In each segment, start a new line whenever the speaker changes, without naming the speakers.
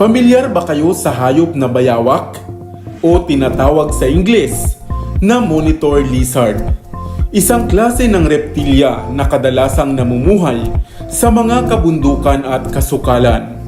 Pamilyar ba kayo sa hayop na bayawak? O tinatawag sa Ingles na monitor lizard? Isang klase ng reptilya na kadalasang namumuhay sa mga kabundukan at kasukalan.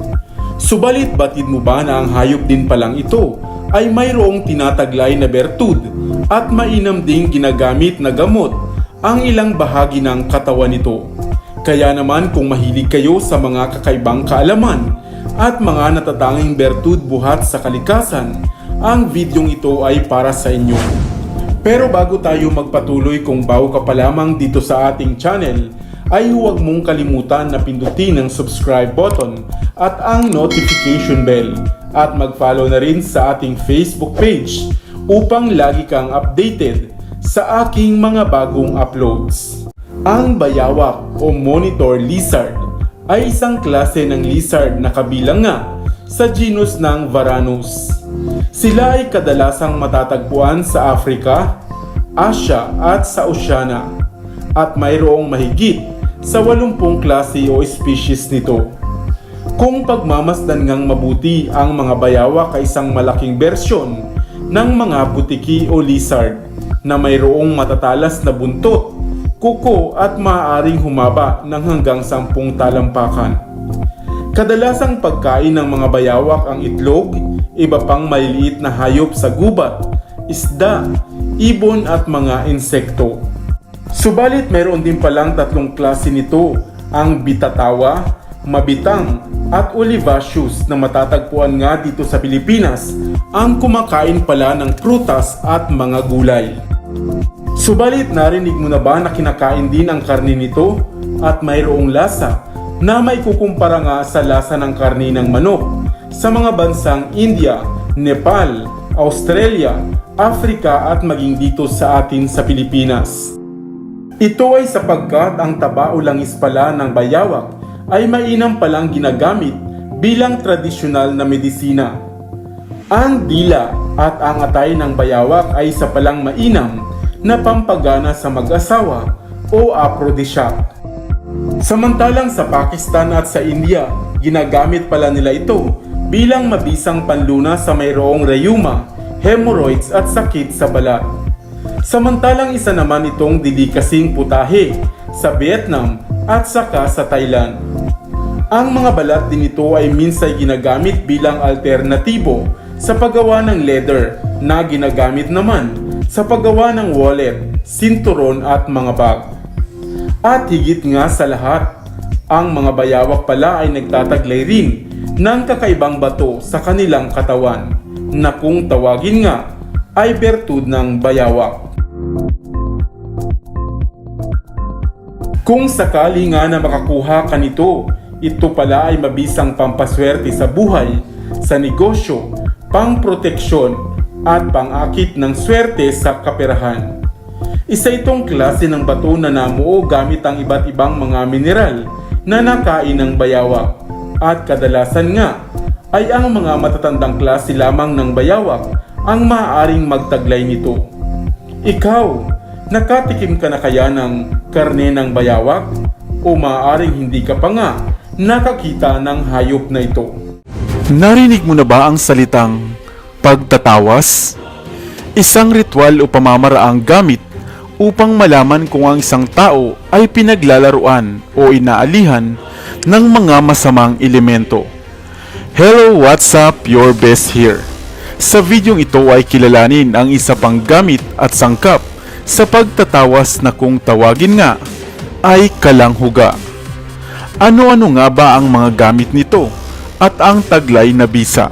Subalit batid mo ba na ang hayop din palang ito ay mayroong tinataglay na bertud at mainam ding ginagamit na gamot ang ilang bahagi ng katawan nito. Kaya naman kung mahilig kayo sa mga kakaibang kaalaman at mga natatanging bertud buhat sa kalikasan, ang videong ito ay para sa inyo. Pero bago tayo magpatuloy kung bago ka pa lamang dito sa ating channel, ay huwag mong kalimutan na pindutin ang subscribe button at ang notification bell at mag-follow na rin sa ating Facebook page upang lagi kang updated sa aking mga bagong uploads. Ang bayawak o monitor lizard ay isang klase ng lizard na kabilang nga sa genus ng Varanus. Sila ay kadalasang matatagpuan sa Africa, Asia at sa Oceania at mayroong mahigit sa 80 klase o species nito. Kung pagmamasdan ngang mabuti ang mga bayawak ay isang malaking bersyon ng mga butiki o lizard na mayroong matatalas na buntot, kuko at maaaring humaba ng hanggang 10 talampakan. Kadalasang pagkain ng mga bayawak ang itlog, iba pang maliliit na hayop sa gubat, isda, ibon at mga insekto. Subalit mayroon din palang tatlong klase nito, ang bitatawa, mabitang at olivaceous na matatagpuan nga dito sa Pilipinas ang kumakain pala ng prutas at mga gulay. Subalit narinig mo na ba na kinakain din ang karni nito at mayroong lasa na may kukumpara nga sa lasa ng karni ng manok sa mga bansang India, Nepal, Australia, Africa at maging dito sa atin sa Pilipinas. Ito ay sapagkat ang taba o langis pala ng bayawak ay mainam palang ginagamit bilang tradisyonal na medisina. Ang dila at ang atay ng bayawak ay isa palang mainam na pampagana sa mag-asawa o aphrodisiac. Samantalang sa Pakistan at sa India, ginagamit pala nila ito bilang mabisang panluna sa mayroong rayuma, hemorrhoids at sakit sa balat. Samantalang isa naman itong delikasing putahe sa Vietnam at saka sa Thailand. Ang mga balat din ito ay minsay ginagamit bilang alternatibo sa paggawa ng leather na ginagamit naman sa paggawa ng wallet, sinturon at mga bag. At higit nga sa lahat, ang mga bayawak pala ay nagtataglay rin ng kakaibang bato sa kanilang katawan na kung tawagin nga ay bertud ng bayawak. Kung sakali nga na makakuha ka nito, ito pala ay mabisang pampaswerte sa buhay, sa negosyo, pangproteksyon at pangakit ng swerte sa kaperahan. Isa itong klase ng bato na namuo gamit ang iba't ibang mga mineral na nakain ng bayawak at kadalasan nga ay ang mga matatandang klase lamang ng bayawak ang maaaring magtaglay nito. Ikaw, nakatikim ka na kaya ng karne ng bayawak? O maaaring hindi ka pa nga nakakita ng hayop na ito?
Narinig mo na ba ang salitang pagtatawas? Isang ritual o pamamaraang gamit upang malaman kung ang isang tao ay pinaglalaruan o inaalihan ng mga masamang elemento. Hello, what's up? Your best here. Sa videong ito ay kilalanin ang isa pang gamit at sangkap sa pagtatawas na kung tawagin nga ay kalanghuga. Ano-ano nga ba ang mga gamit nito at ang taglay na bisa?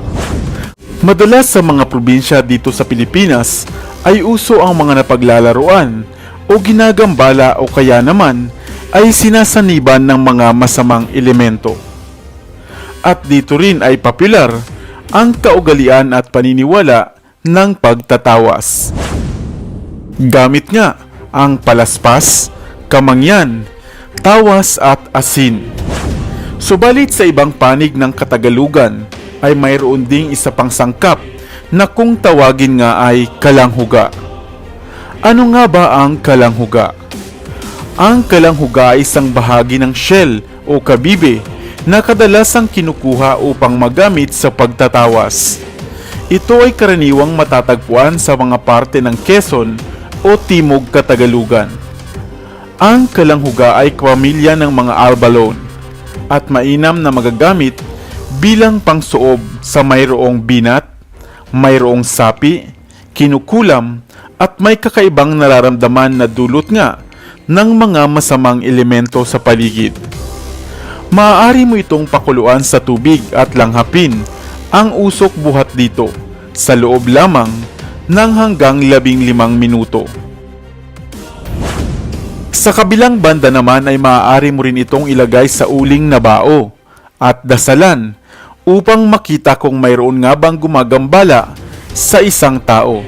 Madalas sa mga probinsya dito sa Pilipinas ay uso ang mga napaglalaruan o ginagambala o kaya naman ay sinasaniban ng mga masamang elemento. At dito rin ay popular ang kaugalian at paniniwala ng pagtatawas. Gamit nga ang palaspas, kamangyan, tawas at asin. Subalit sa ibang panig ng Katagalugan ay mayroon ding isa pang sangkap na kung tawagin nga ay kalanghuga. Ano nga ba ang kalanghuga? Ang kalanghuga ay isang bahagi ng shell o kabibe
na kadalasang kinukuha upang magamit sa pagtatawas. Ito ay karaniwang matatagpuan sa mga parte ng Quezon o Timog Katagalugan. Ang kalanghuga ay pamilya ng mga albalone at mainam na magagamit bilang pangsuob sa mayroong binat, mayroong sapi, kinukulam at may kakaibang nararamdaman na dulot nga ng mga masamang elemento sa paligid. Maaari mo itong pakuluan sa tubig at langhapin ang usok buhat dito sa loob lamang ng hanggang labing limang minuto. Sa kabilang banda naman ay maaari mo rin itong ilagay sa uling na bao at dasalan upang makita kung mayroon nga bang gumagambala sa isang tao.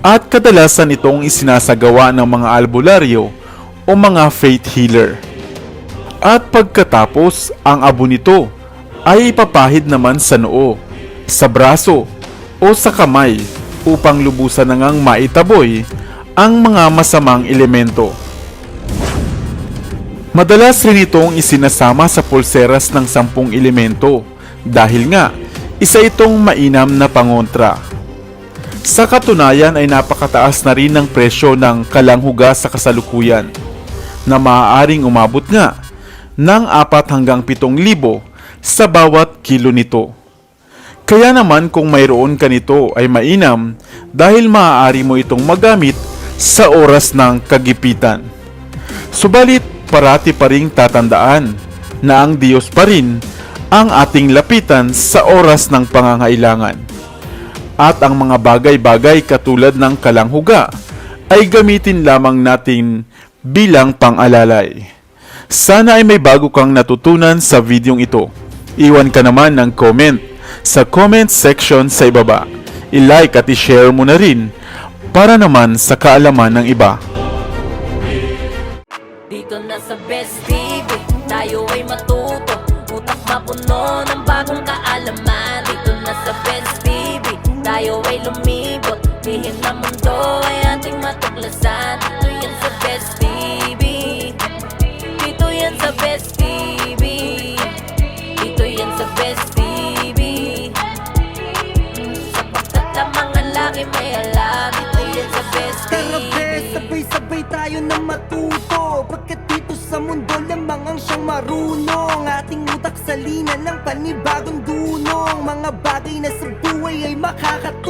At kadalasan itong isinasagawa ng mga albularyo o mga faith healer. At pagkatapos, ang abo nito ay ipapahid naman sa noo, sa braso o sa kamay upang lubusan na ngang maitaboy ang mga masamang elemento. Madalas rin itong isinasama sa pulseras ng sampung elemento dahil nga isa itong mainam na pangontra. Sa katunayan ay napakataas na rin ang presyo ng kalanghuga sa kasalukuyan na maaaring umabot nga ng 4 hanggang 7 libo sa bawat kilo nito. Kaya naman kung mayroon ka nito ay mainam dahil maaari mo itong magamit sa oras ng kagipitan. Subalit parati pa ring tatandaan na ang Diyos pa rin ang ating lapitan sa oras ng pangangailangan. At ang mga bagay-bagay katulad ng kalanghuga ay gamitin lamang natin bilang pang-alalay. Sana ay may bago kang natutunan sa videong ito. Iwan ka naman ng comment sa comment section sa ibaba. I-like at i-share mo na rin para naman sa kaalaman ng iba.
Dito na sa Best tayo ay lumibot. Lihim na mundo ay ating matuklasan. Dito yan sa Best TV Dito yan sa Best TV Dito yan sa Best TV Sapagkat ang laki may alam Dito yan sa Best
Tara
TV
be, sabay-sabay tayo na matuto. Pagkat dito sa mundo lamang ang siyang marunong. Ating utak sa lina ng panibagong makakatulong